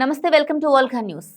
నమస్తే welcome to Olga news.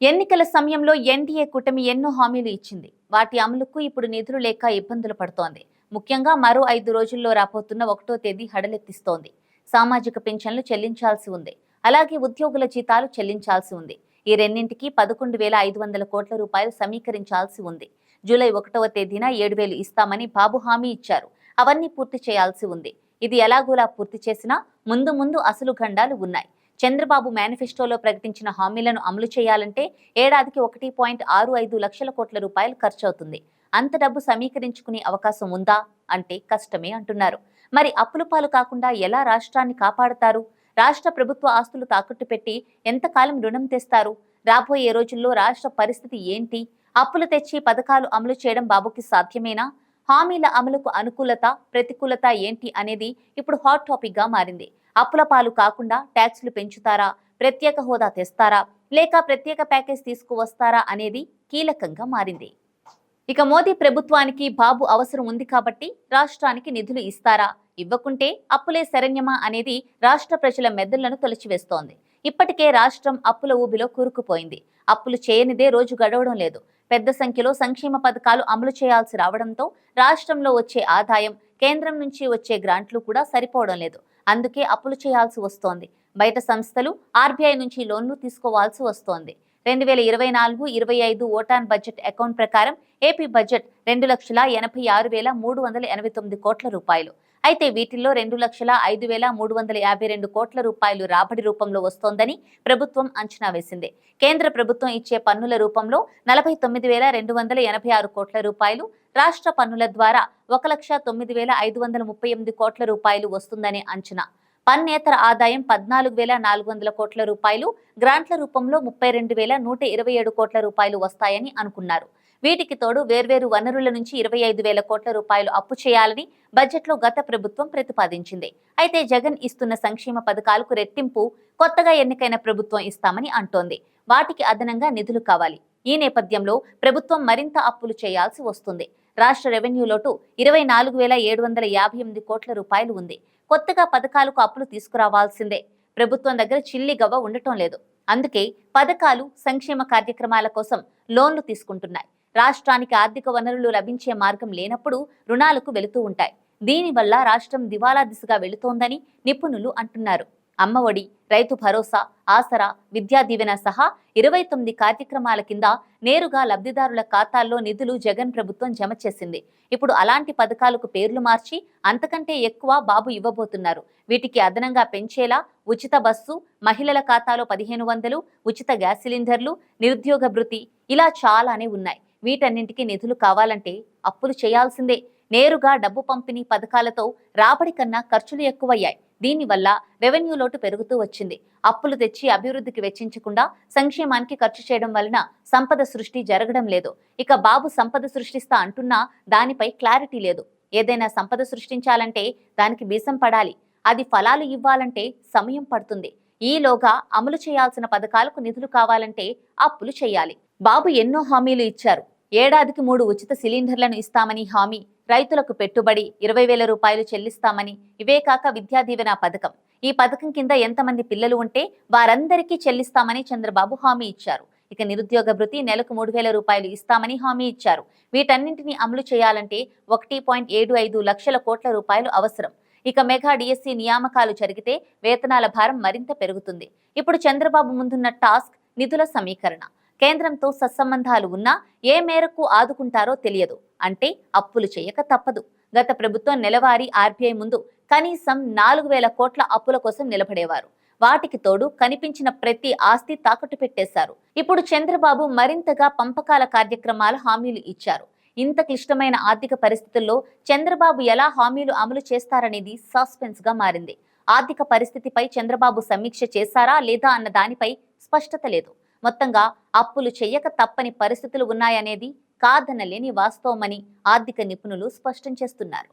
ఎన్నికల సమయంలో ఎన్డీఏ కూటమి ఎన్నో హామీలు ఇచ్చింది. వాటి అమలుకు ఇప్పుడు నిధులు లేక ఇబ్బందులు పడుతోంది. ముఖ్యంగా మరో ఐదు రోజుల్లో రాబోతున్న ఒకటో తేదీ హడలెత్తిస్తోంది. సామాజిక పింఛన్లు చెల్లించాల్సి ఉంది. అలాగే ఉద్యోగుల జీతాలు చెల్లించాల్సి ఉంది. ఈ రెండింటికి పదకొండు వేల ఐదు వందల కోట్ల రూపాయలు సమీకరించాల్సి ఉంది. జూలై ఒకటవ తేదీన ఏడు వేలు ఇస్తామని బాబు హామీ ఇచ్చారు. అవన్నీ పూర్తి చేయాల్సి ఉంది. ఇది ఎలాగోలా పూర్తి చేసినా ముందు ముందు అసలు గండాలు ఉన్నాయి. చంద్రబాబు మేనిఫెస్టోలో ప్రకటించిన హామీలను అమలు చేయాలంటే ఏడాదికి ఒకటి పాయింట్ ఆరు ఐదు లక్షల కోట్ల రూపాయలు ఖర్చవుతుంది. అంత డబ్బు సమీకరించుకునే అవకాశం ఉందా? అంటే కష్టమే అంటున్నారు. మరి అప్పుల పాలు కాకుండా ఎలా రాష్ట్రాన్ని కాపాడతారు? రాష్ట్ర ప్రభుత్వ ఆస్తులు తాకట్టు పెట్టి ఎంతకాలం రుణం తెస్తారు? రాబోయే రోజుల్లో రాష్ట్ర పరిస్థితి ఏంటి? అప్పులు తెచ్చి పథకాలు అమలు చేయడం బాబుకి సాధ్యమేనా? హామీల అమలుకు అనుకూలత ప్రతికూలత ఏంటి అనేది ఇప్పుడు హాట్ టాపిక్గా మారింది. అప్పుల పాలు కాకుండా ట్యాక్సులు పెంచుతారా? ప్రత్యేక హోదా తెస్తారా? లేక ప్రత్యేక ప్యాకేజ్ తీసుకువస్తారా? అనేది కీలకంగా మారింది. ఇక మోదీ ప్రభుత్వానికి బాబు అవసరం ఉంది కాబట్టి రాష్ట్రానికి నిధులు ఇస్తారా? ఇవ్వకుంటే అప్పులే శరణ్యమా? అనేది రాష్ట్ర ప్రజల మెదళ్ళను తొలచివేస్తోంది. ఇప్పటికే రాష్ట్రం అప్పుల ఊబిలో కూరుకుపోయింది. అప్పులు చేయనిదే రోజు గడవడం లేదు. పెద్ద సంఖ్యలో సంక్షేమ పథకాలు అమలు చేయాల్సి రావడంతో రాష్ట్రంలో వచ్చే ఆదాయం కేంద్రం నుంచి వచ్చే గ్రాంట్లు కూడా సరిపోవడం లేదు. అందుకే అప్పులు చేయాల్సి వస్తోంది. బయట సంస్థలు ఆర్బీఐ నుంచి లోన్లు తీసుకోవాల్సి వస్తోంది. రెండు వేల ఇరవై నాలుగు ఇరవై ఐదు ఓటాన్ బడ్జెట్ అకౌంట్ ప్రకారం ఏపీ బడ్జెట్ రెండు లక్షల ఎనభై ఆరు వేల మూడు వందల ఎనభై తొమ్మిది కోట్ల రూపాయలు. అయితే వీటిల్లో రెండు లక్షల ఐదు వేల మూడు వందల యాభై రెండు కోట్ల రూపాయలు రాబడి రూపంలో వస్తోందని ప్రభుత్వం అంచనా వేసింది. కేంద్ర ప్రభుత్వం ఇచ్చే పన్నుల రూపంలో నలభై తొమ్మిది వేల రెండు వందల ఎనభై ఆరు కోట్ల రూపాయలు రాష్ట్ర పన్నుల ద్వారా ఒక లక్ష తొమ్మిది వేల ఐదు వందల ముప్పై ఎనిమిది కోట్ల రూపాయలు వస్తుందనే అంచనా. పన్నేతర ఆదాయం పద్నాలుగు వేల నాలుగు వందల కోట్ల రూపాయలు గ్రాంట్ల రూపంలో ముప్పై రెండు వేల నూట ఇరవై ఏడు కోట్ల రూపాయలు వస్తాయని అనుకున్నారు. వీటికి తోడు వేర్వేరు వనరుల నుంచి ఇరవై ఐదు వేల కోట్ల రూపాయలు అప్పు చేయాలని బడ్జెట్లో గత ప్రభుత్వం ప్రతిపాదించింది. అయితే జగన్ ఇస్తున్న సంక్షేమ పథకాలకు రెట్టింపు కొత్తగా ఎన్నికైన ప్రభుత్వం ఇస్తామని అంటోంది. వాటికి అదనంగా నిధులు కావాలి. ఈ నేపథ్యంలో ప్రభుత్వం మరింత అప్పులు చేయాల్సి వస్తుంది. రాష్ట్ర రెవెన్యూ లోటు ఇరవై నాలుగు వేల ఏడు వందల యాభై ఎనిమిది కోట్ల రూపాయలు ఉంది. కొత్తగా పథకాలకు అప్పులు తీసుకురావాల్సిందే. ప్రభుత్వం దగ్గర చిల్లి గవ్వ ఉండటం లేదు. అందుకే పథకాలు సంక్షేమ కార్యక్రమాల కోసం లోన్లు తీసుకుంటున్నాయి. రాష్ట్రానికి ఆర్థిక వనరులు లభించే మార్గం లేనప్పుడు రుణాలకు వెళుతూ ఉంటాయి. దీనివల్ల రాష్ట్రం దివాలా దిశగా వెళుతోందని నిపుణులు అంటున్నారు. అమ్మఒడి రైతు భరోసా ఆసరా విద్యా దీవెన సహా ఇరవై తొమ్మిది కార్యక్రమాల కింద నేరుగా లబ్ధిదారుల ఖాతాల్లో నిధులు జగన్ ప్రభుత్వం జమ చేసింది. ఇప్పుడు అలాంటి పథకాలకు పేర్లు మార్చి అంతకంటే ఎక్కువ బాబు ఇవ్వబోతున్నారు. వీటికి అదనంగా పెంచేలా ఉచిత బస్సు మహిళల ఖాతాలో పదిహేను వందలు ఉచిత గ్యాస్ సిలిండర్లు నిరుద్యోగ భృతి ఇలా చాలానే ఉన్నాయి. వీటన్నింటికి నిధులు కావాలంటే అప్పులు చేయాల్సిందే. నేరుగా డబ్బు పంపిణీ పథకాలతో రాబడి కన్నా ఖర్చులు ఎక్కువయ్యాయి. దీనివల్ల రెవెన్యూ లోటు పెరుగుతూ వచ్చింది. అప్పులు తెచ్చి అభివృద్ధికి వెచ్చించకుండా సంక్షేమానికి ఖర్చు చేయడం వలన సంపద సృష్టి జరగడం లేదు. ఇక బాబు సంపద సృష్టిస్తా అంటున్నా దానిపై క్లారిటీ లేదు. ఏదైనా సంపద సృష్టించాలంటే దానికి బీసం పడాలి. అది ఫలాలు ఇవ్వాలంటే సమయం పడుతుంది. ఈలోగా అమలు చేయాల్సిన పథకాలకు నిధులు కావాలంటే అప్పులు చేయాలి. బాబు ఎన్నో హామీలు ఇచ్చారు. ఏడాదికి మూడు ఉచిత సిలిండర్లను ఇస్తామని హామీ. రైతులకు పెట్టుబడి ఇరవై వేల రూపాయలు చెల్లిస్తామని ఇవే కాక విద్యా దీవెన పథకం. ఈ పథకం కింద ఎంతమంది పిల్లలు ఉంటే వారందరికీ చెల్లిస్తామని చంద్రబాబు హామీ ఇచ్చారు. ఇక నిరుద్యోగ భృతి నెలకు మూడు వేల రూపాయలు ఇస్తామని హామీ ఇచ్చారు. వీటన్నింటినీ అమలు చేయాలంటే ఒకటి పాయింట్ ఏడు ఐదు లక్షల కోట్ల రూపాయలు అవసరం. ఇక మెగా డిఎస్సి నియామకాలు జరిగితే వేతనాల భారం మరింత పెరుగుతుంది. ఇప్పుడు చంద్రబాబు ముందున్న టాస్క్ నిధుల సమీకరణ. కేంద్రంతో సత్సంబంధాలు ఉన్నా ఏ మేరకు ఆదుకుంటారో తెలియదు. అంటే అప్పులు చేయక తప్పదు. గత ప్రభుత్వం నెలవారీ ఆర్బీఐ ముందు కనీసం నాలుగు వేల కోట్ల అప్పుల కోసం నిలబడేవారు. వాటికి తోడు కనిపించిన ప్రతి ఆస్తి తాకట్టు పెట్టేశారు. ఇప్పుడు చంద్రబాబు మరింతగా పంపకాల కార్యక్రమాల హామీలు ఇచ్చారు. ఇంత క్లిష్టమైన ఆర్థిక పరిస్థితుల్లో చంద్రబాబు ఎలా హామీలు అమలు చేస్తారనేది సస్పెన్స్గా మారింది. ఆర్థిక పరిస్థితిపై చంద్రబాబు సమీక్ష చేశారా లేదా అన్న దానిపై స్పష్టత లేదు. మొత్తంగా అప్పులు చెయ్యక తప్పని పరిస్థితులు ఉన్నాయనేది కాదనలేని వాస్తవమని ఆర్థిక నిపుణులు స్పష్టం చేస్తున్నారు.